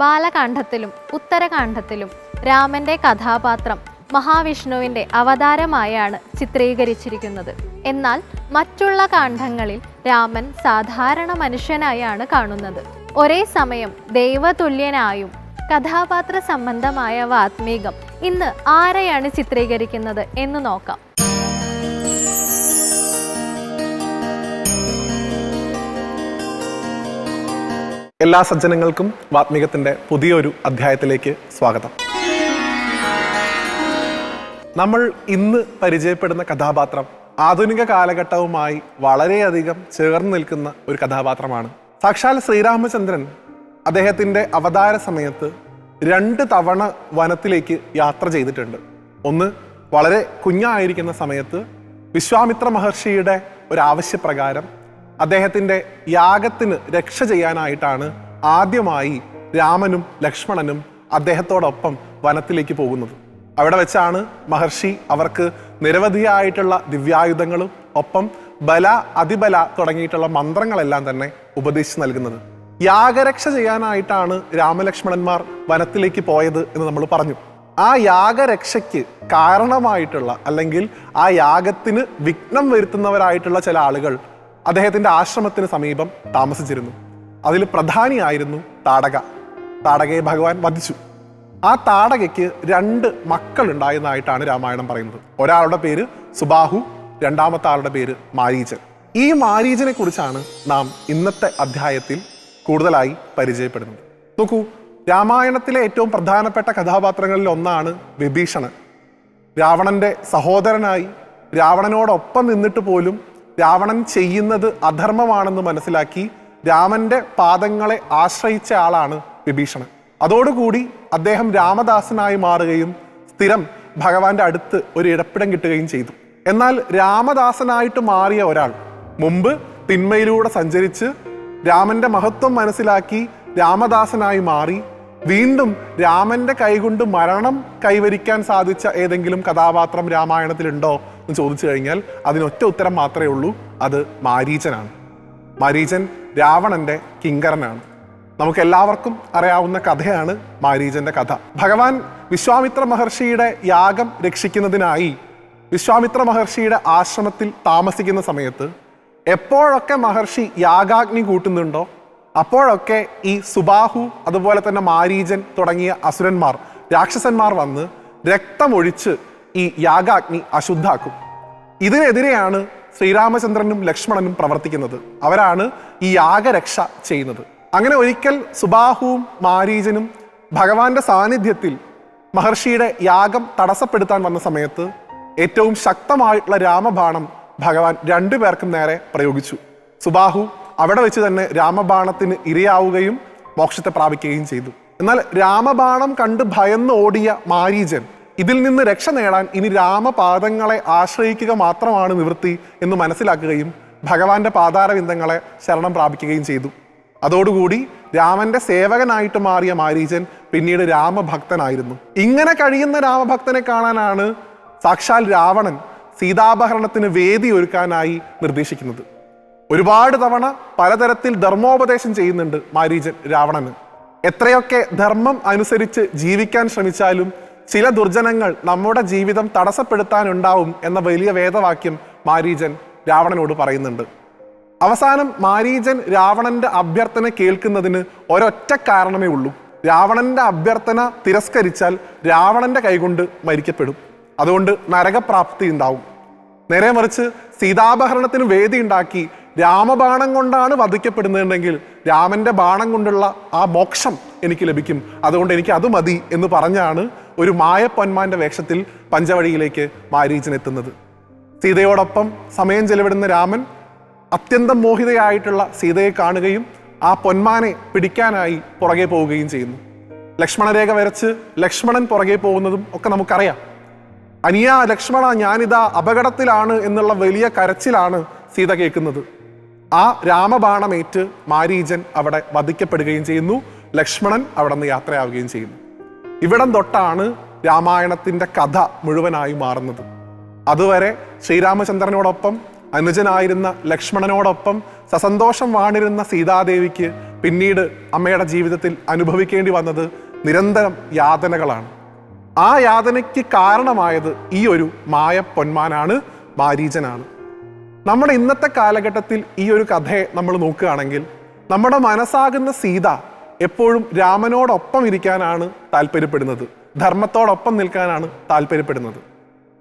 ബാലകാന്ഡത്തിലും ഉത്തരകാന്ഡത്തിലും രാമന്റെ കഥാപാത്രം മഹാവിഷ്ണുവിന്റെ അവതാരമായാണ് ചിത്രീകരിച്ചിരിക്കുന്നത്. എന്നാൽ മറ്റുള്ള കാണ്ഡങ്ങളിൽ രാമൻ സാധാരണ മനുഷ്യനായാണ് കാണുന്നത്. ഒരേ സമയം ദൈവതുല്യനായും കഥാപാത്ര സംബന്ധമായ വാത്മീകം ഇന്ന് ആരെയാണ് ചിത്രീകരിക്കുന്നത് എന്ന് നോക്കാം. എല്ലാ സജ്ജനങ്ങൾക്കും വാത്മീകത്തിന്റെ പുതിയൊരു അധ്യായത്തിലേക്ക് സ്വാഗതം. നമ്മൾ ഇന്ന് പരിചയപ്പെടുന്ന കഥാപാത്രം ആധുനിക കാലഘട്ടവുമായി വളരെയധികം ചേർന്ന് നിൽക്കുന്ന ഒരു കഥാപാത്രമാണ്. സാക്ഷാൽ ശ്രീരാമചന്ദ്രൻ അദ്ദേഹത്തിന്റെ അവതാര സമയത്ത് രണ്ട് തവണ വനത്തിലേക്ക് യാത്ര ചെയ്തിട്ടുണ്ട്. ഒന്ന് വളരെ കുഞ്ഞായിരിക്കുന്ന സമയത്ത് വിശ്വാമിത്ര മഹർഷിയുടെ ഒരു ആവശ്യപ്രകാരം അദ്ദേഹത്തിന്റെ യാഗത്തിന് രക്ഷ ചെയ്യാനായിട്ടാണ് ആദ്യമായി രാമനും ലക്ഷ്മണനും അദ്ദേഹത്തോടൊപ്പം വനത്തിലേക്ക് പോകുന്നത്. അവിടെ വെച്ചാണ് മഹർഷി അവർക്ക് നിരവധിയായിട്ടുള്ള ദിവ്യായുധങ്ങളും ഒപ്പം ബല അതിബല തുടങ്ങിയിട്ടുള്ള മന്ത്രങ്ങളെല്ലാം തന്നെ ഉപദേശിച്ച് നൽകുന്നത്. യാഗരക്ഷ ചെയ്യാനായിട്ടാണ് രാമലക്ഷ്മണന്മാർ വനത്തിലേക്ക് പോയത് എന്ന് നമ്മൾ പറഞ്ഞു. ആ യാഗരക്ഷയ്ക്ക് കാരണമായിട്ടുള്ള അല്ലെങ്കിൽ ആ യാഗത്തിന് വിഘ്നം വരുത്തുന്നവരായിട്ടുള്ള ചില ആളുകൾ അദ്ദേഹത്തിന്റെ ആശ്രമത്തിന് സമീപം താമസിച്ചിരുന്നു. അതിൽ പ്രധാനിയായിരുന്നു താടക. താടകയെ ഭഗവാൻ വധിച്ചു. ആ താടകയ്ക്ക് രണ്ട് മക്കൾ ഉണ്ടായിരുന്നതായിട്ടാണ് രാമായണം പറയുന്നത്. ഒരാളുടെ പേര് സുബാഹു രണ്ടാമത്തെ ആളുടെ പേര് മാരീചൻ ഈ മാരീചനെ കുറിച്ചാണ് നാം ഇന്നത്തെ അധ്യായത്തിൽ കൂടുതലായി പരിചയപ്പെടുന്നത്. നോക്കൂ രാമായണത്തിലെ ഏറ്റവും പ്രധാനപ്പെട്ട കഥാപാത്രങ്ങളിൽ ഒന്നാണ് വിഭീഷണൻ. രാവണന്റെ സഹോദരനായി രാവണനോടൊപ്പം നിന്നിട്ട് പോലും രാവണൻ ചെയ്യുന്നത് അധർമ്മമാണെന്ന് മനസ്സിലാക്കി രാമന്റെ പാദങ്ങളെ ആശ്രയിച്ച ആളാണ് വിഭീഷണൻ. അതോടുകൂടി അദ്ദേഹം രാമദാസനായി മാറുകയും സ്ഥിരം ഭഗവാന്റെ അടുത്ത് ഒരു ഇടപ്പിടം കിട്ടുകയും ചെയ്തു. എന്നാൽ രാമദാസനായിട്ട് മാറിയ ഒരാൾ മുമ്പ് തിന്മയിലൂടെ സഞ്ചരിച്ച് രാമന്റെ മഹത്വം മനസ്സിലാക്കി രാമദാസനായി മാറി വീണ്ടും രാമന്റെ കൈകൊണ്ട് മരണം കൈവരിക്കാൻ സാധിച്ച ഏതെങ്കിലും കഥാപാത്രം രാമായണത്തിലുണ്ടോ? എന്ന് ചോദിച്ചു കഴിഞ്ഞാൽ അതിനൊറ്റ ഉത്തരം മാത്രമേ ഉള്ളൂ അത് മാരീചനാണ്. മാരീചൻ രാവണന്റെ കിങ്കരനാണ്. നമുക്ക് എല്ലാവർക്കും അറിയാവുന്ന കഥയാണ് മാരീചന്റെ കഥ. ഭഗവാൻ വിശ്വാമിത്ര മഹർഷിയുടെ യാഗം രക്ഷിക്കുന്നതിനായി വിശ്വാമിത്ര മഹർഷിയുടെ ആശ്രമത്തിൽ താമസിക്കുന്ന സമയത്ത് എപ്പോഴൊക്കെ മഹർഷി യാഗാഗ്നി കൂട്ടുന്നുണ്ടോ അപ്പോഴൊക്കെ ഈ സുബാഹു അതുപോലെ തന്നെ മാരീചൻ തുടങ്ങിയ അസുരന്മാർ രാക്ഷസന്മാർ വന്ന് രക്തമൊഴിച്ച് ഈ യാഗാഗ്നി അശുദ്ധാക്കും. ഇതിനെതിരെയാണ് ശ്രീരാമചന്ദ്രനും ലക്ഷ്മണനും പ്രവർത്തിക്കുന്നത്. അവരാണ് ഈ യാഗരക്ഷ ചെയ്യുന്നത്. അങ്ങനെ ഒരിക്കൽ സുബാഹുവും മാരീജനും ഭഗവാന്റെ സാന്നിധ്യത്തിൽ മഹർഷിയുടെ യാഗം തടസ്സപ്പെടുത്താൻ വന്ന സമയത്ത് ഏറ്റവും ശക്തമായിട്ടുള്ള രാമബാണം ഭഗവാൻ രണ്ടുപേർക്കും നേരെ പ്രയോഗിച്ചു. സുബാഹു അവിടെ വെച്ച് തന്നെ രാമബാണത്തിന് ഇരയാവുകയും മോക്ഷത്തെ പ്രാപിക്കുകയും ചെയ്തു. എന്നാൽ രാമബാണം കണ്ട് ഭയന്ന് ഓടിയ മാരീചൻ ഇതിൽ നിന്ന് രക്ഷ നേടാൻ ഇനി രാമപാദങ്ങളെ ആശ്രയിക്കുക മാത്രമാണ് നിവൃത്തി എന്ന് മനസ്സിലാക്കുകയും ഭഗവാന്റെ പാതാരവിന്ദങ്ങളെ ശരണം പ്രാപിക്കുകയും ചെയ്തു. അതോടുകൂടി രാമന്റെ സേവകനായിട്ട് മാറിയ മാരീചൻ പിന്നീട് രാമഭക്തനായിരുന്നു. ഇങ്ങനെ കഴിയുന്ന രാമഭക്തനെ കാണാനാണ് സാക്ഷാൽ രാവണൻ സീതാപഹരണത്തിന് വേദി ഒരുക്കാനായി നിർദ്ദേശിക്കുന്നത്. ഒരുപാട് തവണ പലതരത്തിൽ ധർമ്മോപദേശം ചെയ്യുന്നുണ്ട് മാരീചൻ രാവണന്. എത്രയൊക്കെ ധർമ്മം അനുസരിച്ച് ജീവിക്കാൻ ശ്രമിച്ചാലും ചില ദുർജനങ്ങൾ നമ്മുടെ ജീവിതം തടസ്സപ്പെടുത്താനുണ്ടാവും എന്ന വലിയ വേദവാക്യം മാരീജൻ രാവണനോട് പറയുന്നുണ്ട്. അവസാനം മാരീജൻ രാവണന്റെ അഭ്യർത്ഥന കേൾക്കുന്നതിന് ഒരൊറ്റ കാരണമേ ഉള്ളൂ. രാവണന്റെ അഭ്യർത്ഥന തിരസ്കരിച്ചാൽ രാവണന്റെ കൈകൊണ്ട് മരിക്കപ്പെടും. അതുകൊണ്ട് നരകപ്രാപ്തി ഉണ്ടാവും. നേരെ മറിച്ച് സീതാപഹരണത്തിന് വേദി ഉണ്ടാക്കി രാമബാണം കൊണ്ടാണ് വധിക്കപ്പെടുന്നതെങ്കിൽ രാമന്റെ ബാണം കൊണ്ടുള്ള ആ മോക്ഷം എനിക്ക് ലഭിക്കും. അതുകൊണ്ട് എനിക്ക് അത് മതി എന്ന് പറഞ്ഞാണ് ഒരു മായപ്പൊന്മാന്റെ വേഷത്തിൽ പഞ്ചവഴിയിലേക്ക് മാരീചൻ എത്തുന്നത് സീതയോടൊപ്പം സമയം ചെലവിടുന്ന രാമൻ അത്യന്തം മോഹിതയായിട്ടുള്ള സീതയെ കാണുകയും ആ പൊന്മാനെ പിടിക്കാനായി പുറകെ പോവുകയും ചെയ്യുന്നു. ലക്ഷ്മണരേഖ വരച്ച് ലക്ഷ്മണൻ പുറകെ പോകുന്നതും ഒക്കെ നമുക്കറിയാം. അനിയ ലക്ഷ്മണ ഞാനിതാ അപകടത്തിലാണ് എന്നുള്ള വലിയ കരച്ചിലാണ് സീത കേൾക്കുന്നത്. ആ രാമബാണമേറ്റ് മാരീചൻ അവിടെ വധിക്കപ്പെടുകയും ചെയ്യുന്നു. ലക്ഷ്മണൻ അവിടെ നിന്ന് യാത്രയാവുകയും ചെയ്യുന്നു. ഇവിടം തൊട്ടാണ് രാമായണത്തിന്റെ കഥ മുഴുവനായി മാറുന്നത്. അതുവരെ ശ്രീരാമചന്ദ്രനോടൊപ്പം അനുജനായിരുന്ന ലക്ഷ്മണനോടൊപ്പം സസന്തോഷം വാണിരുന്ന സീതാദേവിക്ക് പിന്നീട് അമ്മയുടെ ജീവിതത്തിൽ അനുഭവിക്കേണ്ടി വന്നത് നിരന്തരം യാതനകളാണ്. ആ യാതനയ്ക്ക് കാരണമായത് ഈ ഒരു മായ പൊന്മാനാണ് മാരീചനാണ് നമ്മുടെ ഇന്നത്തെ കാലഘട്ടത്തിൽ ഈ ഒരു കഥയെ നമ്മൾ നോക്കുകയാണെങ്കിൽ നമ്മുടെ മനസ്സാകുന്ന സീത എപ്പോഴും രാമനോടൊപ്പം ഇരിക്കാനാണ് താല്പര്യപ്പെടുന്നത്. ധർമ്മത്തോടൊപ്പം നിൽക്കാനാണ് താല്പര്യപ്പെടുന്നത്.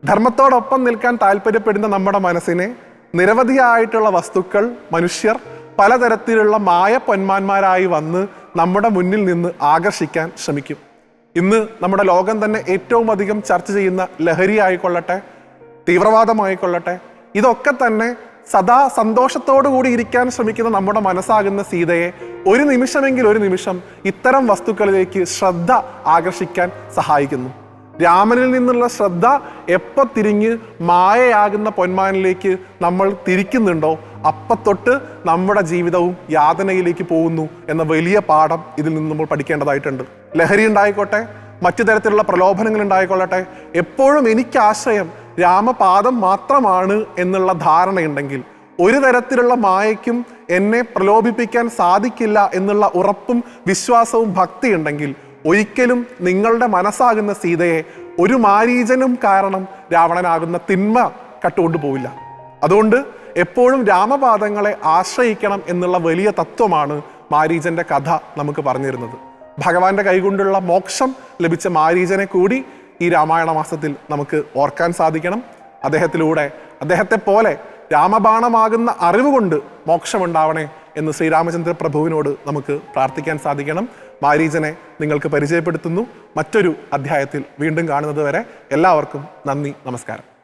ധർമ്മത്തോടൊപ്പം നിൽക്കാൻ താല്പര്യപ്പെടുന്ന നമ്മുടെ മനസ്സിനെ നിരവധിയായിട്ടുള്ള വസ്തുക്കൾ മനുഷ്യർ പലതരത്തിലുള്ള മായ പൊന്മാന്മാരായി വന്ന് നമ്മുടെ മുന്നിൽ നിന്ന് ആകർഷിക്കാൻ ശ്രമിക്കും. ഇന്ന് നമ്മുടെ ലോകം തന്നെ ഏറ്റവും അധികം ചർച്ച ചെയ്യുന്ന ലഹരി ആയിക്കൊള്ളട്ടെ തീവ്രവാദമായിക്കൊള്ളട്ടെ ഇതൊക്കെ തന്നെ സദാ സന്തോഷത്തോടു കൂടി ഇരിക്കാൻ ശ്രമിക്കുന്ന നമ്മുടെ മനസ്സാകുന്ന സീതയെ ഒരു നിമിഷമെങ്കിൽ ഒരു നിമിഷം ഇത്തരം വസ്തുക്കളിലേക്ക് ശ്രദ്ധ ആകർഷിക്കാൻ സഹായിക്കുന്നു. രാമനിൽ നിന്നുള്ള ശ്രദ്ധ എപ്പോൾ തിരിഞ്ഞ് മായയാകുന്ന പൊന്മാനിലേക്ക് നമ്മൾ തിരിക്കുന്നുണ്ടോ? അപ്പത്തൊട്ട് നമ്മുടെ ജീവിതവും യാതനയിലേക്ക് പോകുന്നു എന്ന വലിയ പാഠം ഇതിൽ നിന്ന് നമ്മൾ പഠിക്കേണ്ടതായിട്ടുണ്ട്. ലഹരി ഉണ്ടായിക്കോട്ടെ മറ്റു തരത്തിലുള്ള പ്രലോഭനങ്ങൾ ഉണ്ടായിക്കൊള്ളട്ടെ എപ്പോഴും എനിക്ക് ആശ്രയം രാമപാദം മാത്രമാണ് എന്നുള്ള ധാരണയുണ്ടെങ്കിൽ ഒരു തരത്തിലുള്ള മായയ്ക്കും എന്നെ പ്രലോഭിപ്പിക്കാൻ സാധിക്കില്ല എന്നുള്ള ഉറപ്പും വിശ്വാസവും ഭക്തിയുണ്ടെങ്കിൽ ഒരിക്കലും നിങ്ങളുടെ മനസ്സാകുന്ന സീതയെ ഒരു മാരീചനും കാരണം രാവണനാകുന്ന തിന്മ കട്ടുകൊണ്ടു പോവില്ല. അതുകൊണ്ട് എപ്പോഴും രാമപാദങ്ങളെ ആശ്രയിക്കണം എന്നുള്ള വലിയ തത്വമാണ് മാരീചന്റെ കഥ നമുക്ക് പറഞ്ഞിരുന്നത്. ഭഗവാന്റെ കൈകൊണ്ടുള്ള മോക്ഷം ലഭിച്ച മാരീചനെ കൂടി ഈ രാമായണ മാസത്തിൽ നമുക്ക് ഓർക്കാൻ സാധിക്കണം. അദ്ദേഹത്തിലൂടെ അദ്ദേഹത്തെ പോലെ രാമബാണമാകുന്ന അറിവുകൊണ്ട് മോക്ഷമുണ്ടാവണേ എന്ന് ശ്രീരാമചന്ദ്ര പ്രഭുവിനോട് നമുക്ക് പ്രാർത്ഥിക്കാൻ സാധിക്കണം. മാരീജനെ നിങ്ങൾക്ക് പരിചയപ്പെടുത്തുന്നു. മറ്റൊരു അധ്യായത്തിൽ വീണ്ടും കാണുന്നത് വരെ എല്ലാവർക്കും നന്ദി നമസ്കാരം.